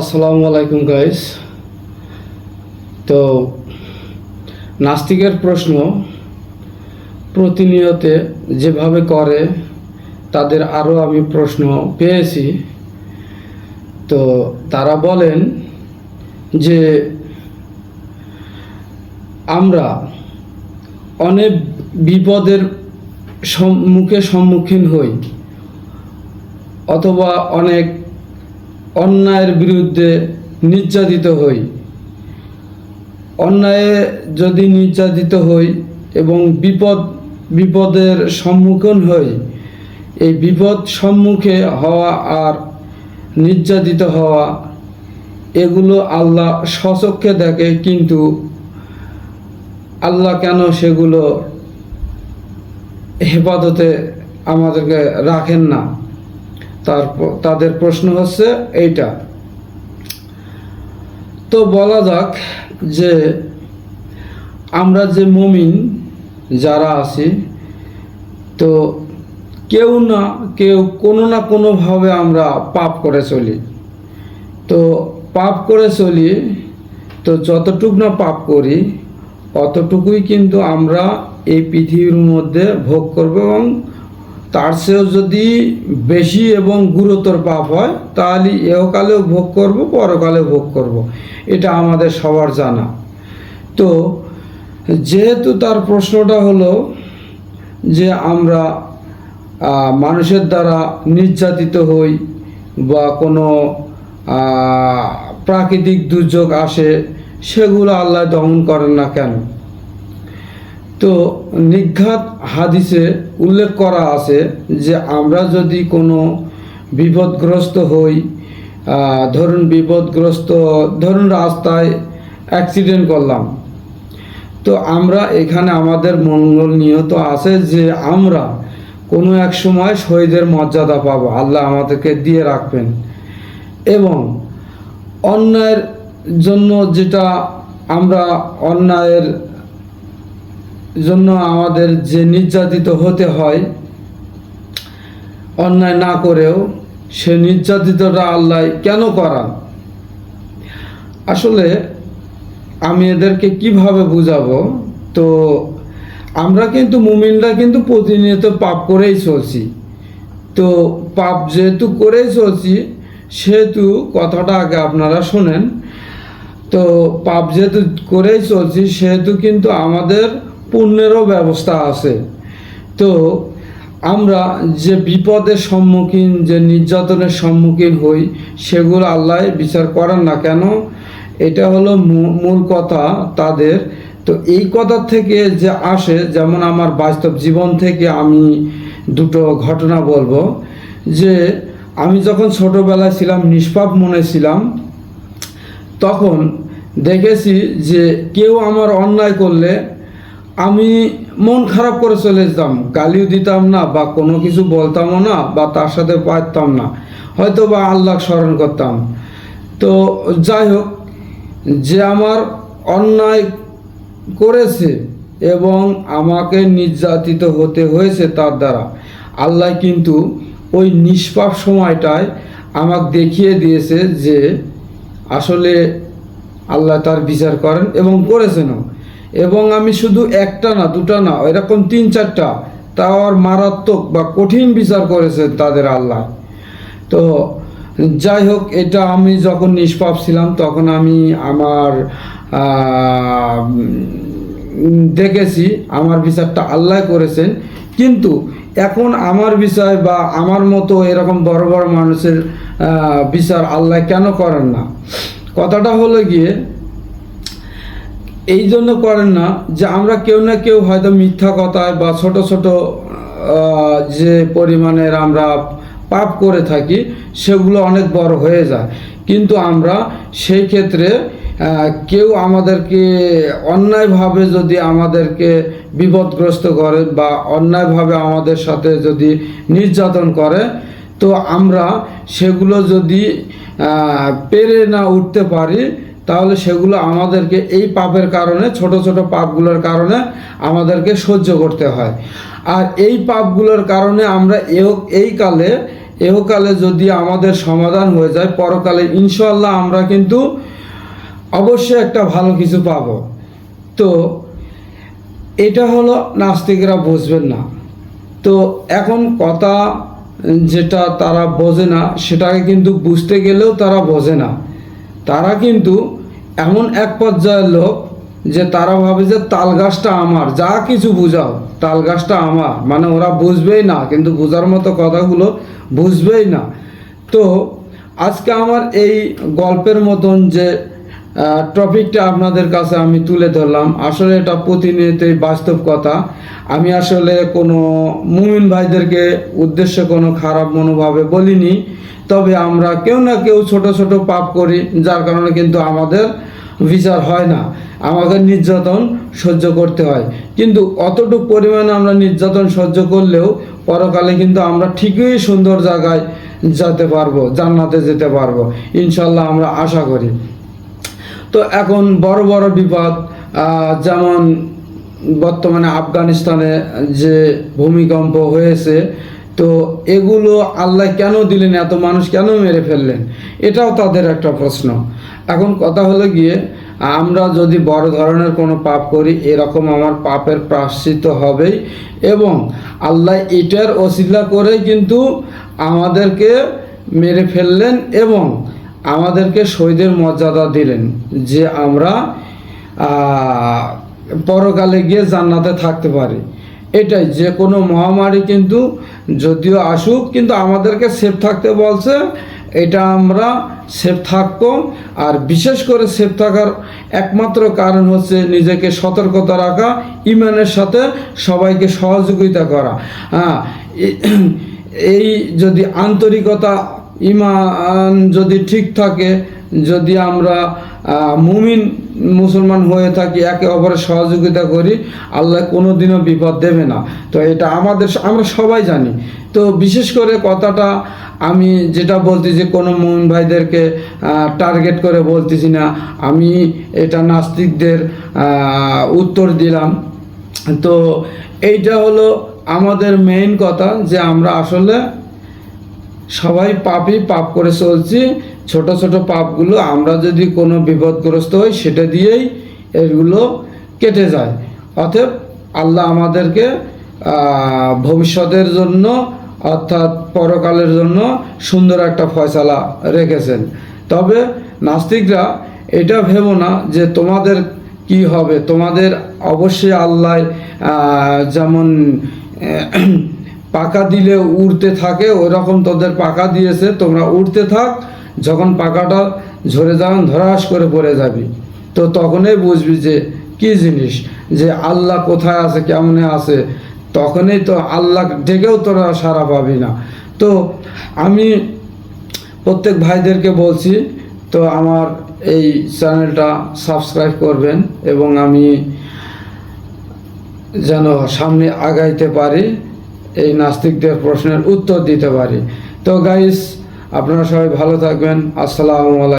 আসসালামু আলাইকুম গাইস তো, নাস্তিকের প্রশ্ন, প্রতিনিয়তে যেভাবে করে, তাদের আরও আমি প্রশ্ন পেয়েছি। তো, তারা বলেন যে, আমরা অনেক বিপদের সম্মুখে সম্মুখীন হই, অথবা অনেক অন্যায়ের বিরুদ্ধে নির্যাতিত হই। অন্যায়ে যদি নির্যাতিত হই এবং বিপদ, বিপদের সম্মুখীন হই, এই বিপদ সম্মুখে হওয়া আর নির্যাতিত হওয়া, এগুলো আল্লাহ সচক্ষে দেখে কিন্তু আল্লাহ কেন সেগুলো হেফাজতে আমাদেরকে রাখেন না? তারপর তাদের প্রশ্ন হচ্ছে এইটা। তো বলা যাক যে আমরা যে মমিন যারা আছি, তো কেউ না, কেউ কোনো না কোনোভাবে আমরা পাপ করে চলি। তো পাপ করে চলি, তো যতটুক না পাপ করি, অতটুকুই কিন্তু আমরা এই পৃথিবীর মধ্যে ভোগ করব এবং তার চেয়েও যদি বেশি এবং গুরুতর পাপ হয়, তাহলে এহকালেও ভোগ করব, পরকালেও ভোগ করব। এটা আমাদের সবার জানা। তো যেহেতু তার প্রশ্নটা হলো যে আমরা মানুষের দ্বারা নির্যাতিত হই বা কোনো প্রাকৃতিক দুর্যোগ আসে, সেগুলো আল্লাহ দমন করেন না কেন? তো নিঘাত হাদিসে উল্লেখ করা আছে যে আমরা যদি কোনো বিপদগ্রস্ত হই ধরুন বিপদগ্রস্ত, ধরুন রাস্তায় অ্যাক্সিডেন্ট করলাম, তো আমরা এখানে আমাদের মঙ্গল নিহত আছে যে আমরা কোনো এক সময় শহীদের মর্যাদা পাবো, আল্লাহ আমাদেরকে দিয়ে রাখবেন। এবং অন্যায়ের জন্য যেটা আমরা অন্যায়ের জন্য আমাদের যে নির্যাতিত হতে হয়, অন্যায় না করেও সে নির্যাতিতটা আল্লাহ কেন করান? আসলে আমি এদেরকে কীভাবে বুঝাবো? তো আমরা কিন্তু মুমিনরা কিন্তু প্রতিনিয়ত পাপ করেই চলছি। তো পাপ যেহেতু করেই চলছি, সেহেতু কথাটা আগে আপনারা শোনেন। তো পাপ যেহেতু করেই চলছি, সেহেতু কিন্তু আমাদের পুণ্যেরও ব্যবস্থা আছে। তো আমরা যে বিপদের সম্মুখীন, যে নির্যাতনের সম্মুখীন হই, সেগুলো আল্লাহ বিচার করেন না কেন? এটা হলো মূল কথা তাদের। তো এই কথা থেকে যে আসে, যেমন আমার বাস্তব জীবন থেকে আমি দুটো ঘটনা বলব। যে আমি যখন ছোটোবেলায় ছিলাম, নিষ্পাপ মনে ছিলাম, তখন দেখেছি যে কেউ আমার অন্যায় করলে আমি মন খারাপ করে চলে যেতাম, গালিও দিতাম না বা কোনো কিছু বলতামও না বা তার সাথে পারতাম না হয়তো বা আল্লাহ স্মরণ করতাম। তো যাই হোক, যে আমার অন্যায় করেছে এবং আমাকে নির্যাতিত হতে হয়েছে তার দ্বারা, আল্লাহ কিন্তু ওই নিষ্পাপ সময়টায় আমাকে দেখিয়ে দিয়েছে যে আসলে আল্লাহ তার বিচার করেন এবং করেছেনও। এবং আমি শুধু একটা না, দুটা না, এরকম তিন চারটা, তাও আর মারাত্মক বা কঠিন বিচার করেছে তাদের আল্লাহ। তো যাই হোক, এটা আমি যখন নিষ্পাপ ছিলাম, তখন আমি আমার দেখেছি, আমার বিচারটা আল্লাহ করেছেন। কিন্তু এখন আমার বিষয় বা আমার মতো এরকম বড় বড় মানুষের বিচার আল্লাহ কেন করেন না? কথাটা হলো গিয়ে এই জন্য করেন না যে আমরা কেউ না কেউ হয়তো মিথ্যা কথায় বা ছোট ছোট যে পরিমাণের আমরা পাপ করে থাকি, সেগুলো অনেক বড় হয়ে যায়। কিন্তু আমরা সেই ক্ষেত্রে কেউ আমাদেরকে অন্যায়ভাবে যদি আমাদেরকে বিপদগ্রস্ত করে বা অন্যায়ভাবে আমাদের সাথে যদি নির্যাতন করে, তো আমরা সেগুলো যদি পেরে না উঠতে পারি তাহলে সেগুলো আমাদেরকে এই পাপের কারণে, ছোট ছোট পাপগুলোর কারণে আমাদেরকে সহ্য করতে হয়। আর এই পাপগুলোর কারণে আমরা এই কালে এহকালে যদি আমাদের সমাধান হয়ে যায়, পরকালে ইনশাল্লাহ আমরা কিন্তু অবশ্যই একটা ভালো কিছু পাবো। তো এটা হলো নাস্তিকরা বুঝবেন না। তো এখন কথা যেটা তারা বোঝে না, সেটাকে কিন্তু বুঝতে গেলেও তারা বোঝে না। তারা কিন্তু এমন এক পর্যায়ের লোক যে তারা ভাবে যে তাল গাছটা আমার, যা কিছু বুঝাও, তাল গাছটা আমার। মানে ওরা বুঝবেই না, কিন্তু বোঝার মতো কথাগুলো বুঝবেই না। তো আজকে আমার এই গল্পের মতন যে টপিকটা আপনাদের কাছে আমি তুলে ধরলাম। আসলে এটা প্রতিনিয়তই বাস্তব কথা। আমি আসলে কোনো মুমিন ভাইদেরকে উদ্দেশ্যে কোনো খারাপ মনোভাবে বলিনি। তবে আমরা কেউ না কেউ ছোট ছোট পাপ করি, যার কারণে কিন্তু আমাদের বিচার হয় না। আমাকে নির্যাতন সহ্য করতে হয়। কিন্তু অতটুকু পরিমাণে আমরা নির্যাতন সহ্য করলেও পরকালে কিন্তু আমরা ঠিকই সুন্দর জায়গায় যেতে পারব, জান্নাতে যেতে পারব। ইনশাল্লাহ আমরা আশা করি। তো এখন বড় বড় বিপদ যেমন বর্তমানে আফগানিস্তানে যে ভূমিকম্প হয়েছে, তো এগুলো আল্লাহ কেন দিলেন, এত মানুষ কেন মেরে ফেললেন? এটাও তাদের একটা প্রশ্ন। এখন কথা হলো গিয়ে, আমরা যদি বড় ধরনের কোনো পাপ করি, এরকম আমার পাপের প্রাশ্চিত হবেই এবং আল্লাহ এটার অশিলা করেই কিন্তু আমাদেরকে মেরে ফেললেন এবং আমাদেরকে শহীদের মর্যাদা দিলেন যে আমরা পরকালে গিয়ে জান্নাতে থাকতে পারি। এটাই, যে কোনো মহামারী কিন্তু যদিও আসুক, কিন্তু আমাদেরকে সেফ থাকতে বলছে। এটা আমরা সেফ থাকব। আর বিশেষ করে সেফ থাকার একমাত্র কারণ হচ্ছে নিজেকে সতর্কতা রাখা, ইমানের সাথে সবাইকে সহযোগিতা করা। হ্যাঁ এই যদি আন্তরিকতা ইমান যদি ঠিক থাকে, যদি আমরা মুমিন মুসলমান হয়ে থাকি, একে অপরের সহযোগিতা করি, আল্লাহ কোনো দিনও বিপদ দেবে না। তো এটা আমাদের আমরা সবাই জানি। তো বিশেষ করে কথাটা আমি যেটা বলতেছি কোনো মুমিন ভাইদেরকে টার্গেট করে বলতেছি না। আমি এটা নাস্তিকদের উত্তর দিলাম। তো এইটা হলো আমাদের মেইন কথা যে আমরা আসলে সবাই পাপই পাপ করে চলছি। ছোট ছোট পাপগুলো আমরা যদি কোনো বিপদগ্রস্ত হই, সেটা দিয়েই এগুলো কেটে যায়। অতএব আল্লাহ আমাদেরকে ভবিষ্যতের জন্য অর্থাৎ পরকালের জন্য সুন্দর একটা ফয়সালা রেখেছেন। তবে নাস্তিকরা এটা ভেবো না যে তোমাদের কি হবে। তোমাদের অবশ্যই আল্লাহ যেমন পাকা দিলে উড়তে থাকে ওই রকম তোদের পাকা দিয়েছে, তোমরা উড়তে থাক, যখন পাকাটা ঝরে যাবেন ধরাস করে পড়ে যাবি। তো তখনই বুঝবি যে কি জিনিস, যে আল্লাহ কোথায় আছে, কেমনে আছে, তখনই তো আল্লাহ ডেকেও তোরা সারা পাবি না। তো আমি প্রত্যেক ভাইদেরকে বলছি, তো আমার এই চ্যানেলটা সাবস্ক্রাইব করবেন এবং আমি যেন সামনে আগাইতে পারি। এই নাস্তিকদের প্রশ্নের উত্তর দিতে পারি। তো গাইস আপনারা সবাই ভালো থাকবেন। আসসালামু আলাইকুম।